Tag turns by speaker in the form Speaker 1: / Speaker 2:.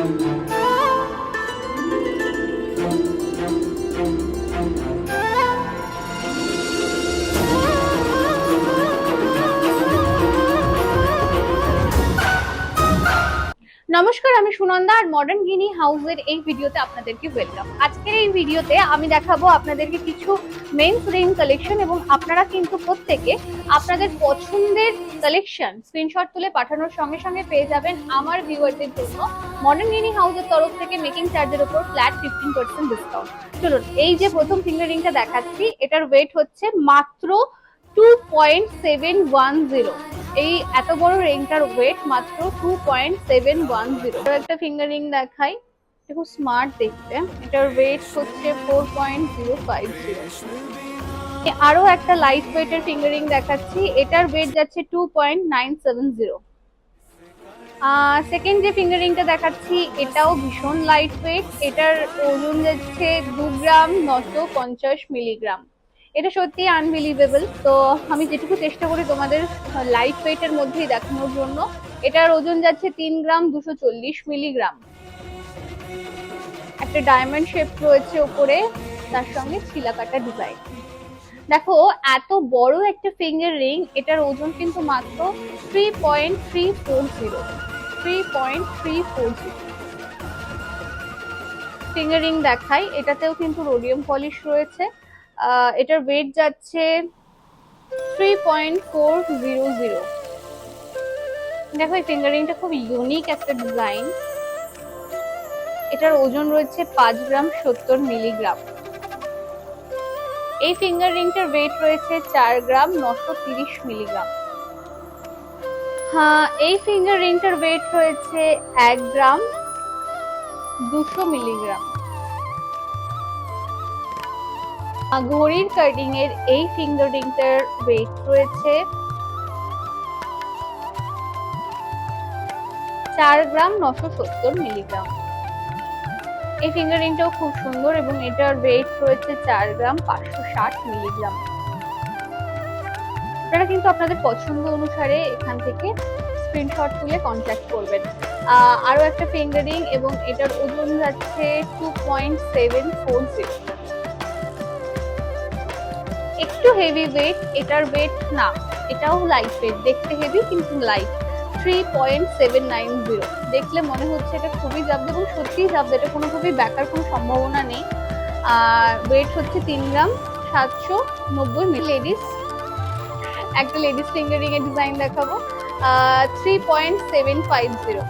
Speaker 1: Thank you. নমস্কার, আমি সুনন্দা আর modern গিনি হাউসের এই ভিডিওতে আপনাদেরকে ওয়েলকাম আজকের এই ভিডিওতে আমি দেখাবো আপনাদেরকে কিছু মেন্স রিং কালেকশন এবং আপনারা কিন্তু প্রত্যেকে আপনাদের পছন্দের কালেকশন স্ক্রিনশট তুলে পাঠানোর সঙ্গে সঙ্গে পেয়ে যাবেন আমার ভিউয়ারদের জন্য মডার্ন গিনি হাউসের তরফ থেকে মেকিং চার্জের উপর ফ্ল্যাট ফিফটিন পার্সেন্ট ডিসকাউন্ট চলুন, এই যে প্রথম ফিঙ্গার রিংটা দেখাচ্ছি, এটার ওয়েট হচ্ছে মাত্র two point seven one zero এই এত বড় রিংটার ওয়েট মাত্র two point seven one zero একটা ফিঙ্গার রিং দেখাই। খুব স্মার্ট দেখতে। এটার ওয়েট হচ্ছে four point zero five zero আরও একটা লাইট ওয়েটের ফিঙ্গার রিং দেখাচ্ছি। এটার ওয়েট যাচ্ছে two point nine seven zero second যে ফিঙ্গার রিংটা দেখাচ্ছি, এটাও ভীষণ লাইট ওয়েট এটার ওজন যাচ্ছে দু গ্রাম নশো পঞ্চাশ মিলিগ্রাম এটা সত্যি আনবিলিভেবল তো আমি যেটুকু চেষ্টা করি তোমাদের লাইট ওয়েটের মধ্যেই দেখানোর জন্য। এটার ওজন যাচ্ছে তিন গ্রাম দুশো চল্লিশ মিলিগ্রাম একটা ডায়মন্ড শেপ রয়েছে ওপরে তার সঙ্গে ছিলাকাটা ডিজাইন দেখো, এত বড় একটা ফিঙ্গার রিং এটার ওজন কিন্তু মাত্র three point three four zero three point three four zero finger ring দেখাই, এটাতেও কিন্তু রোডিয়াম পলিশ রয়েছে। এটার ওয়েট যাচ্ছে three point four zero zero দেখো, এই ফিঙ্গারিংটা খুব ইউনিক একটা ডিজাইন এটার ওজন রয়েছে পাঁচ গ্রাম সত্তর মিলিগ্রাম এই ফিঙ্গার রিংটার ওয়েট রয়েছে চার গ্রাম নশো তিরিশ মিলিগ্রাম হ্যাঁ এই ফিঙ্গার রিংটার ওয়েট রয়েছে এক গ্রাম দুশো মিলিগ্রাম ঘড়ির কাটিং এর এই ফিঙ্গার রিংটার ওয়েট রয়েছে চার গ্রাম নশো সত্তর মিলিগ্রাম। এই ফিঙ্গার রিংটাও খুব সুন্দর এবং এটার ওয়েট রয়েছে চার গ্রাম পাঁচশো ষাট মিলিগ্রাম। আপনারা কিন্তু আপনাদের পছন্দ অনুসারে এখান থেকে স্ক্রিনশট তুলে কন্ট্যাক্ট করবেন। আরও আরও একটা ফিঙ্গারিং এবং এটার ওজন যাচ্ছে two point seven four zero একটু হেভি ওয়েট এটার ওয়েট না, এটাও লাইট ওয়েট দেখতে হেভি কিন্তু light three point seven nine zero দেখলে মনে হচ্ছে এটা খুবই জাবদে এবং সত্যিই জাবদে, এটা কোনোভাবেই ব্যাকার কোনো সম্ভাবনা নেই। আর ওয়েট হচ্ছে তিন গ্রাম, সাতশো নব্বই মিল লেডিস একটা লেডিস ফিঙ্গারিং এর ডিজাইন দেখাবো। Three point seven five zero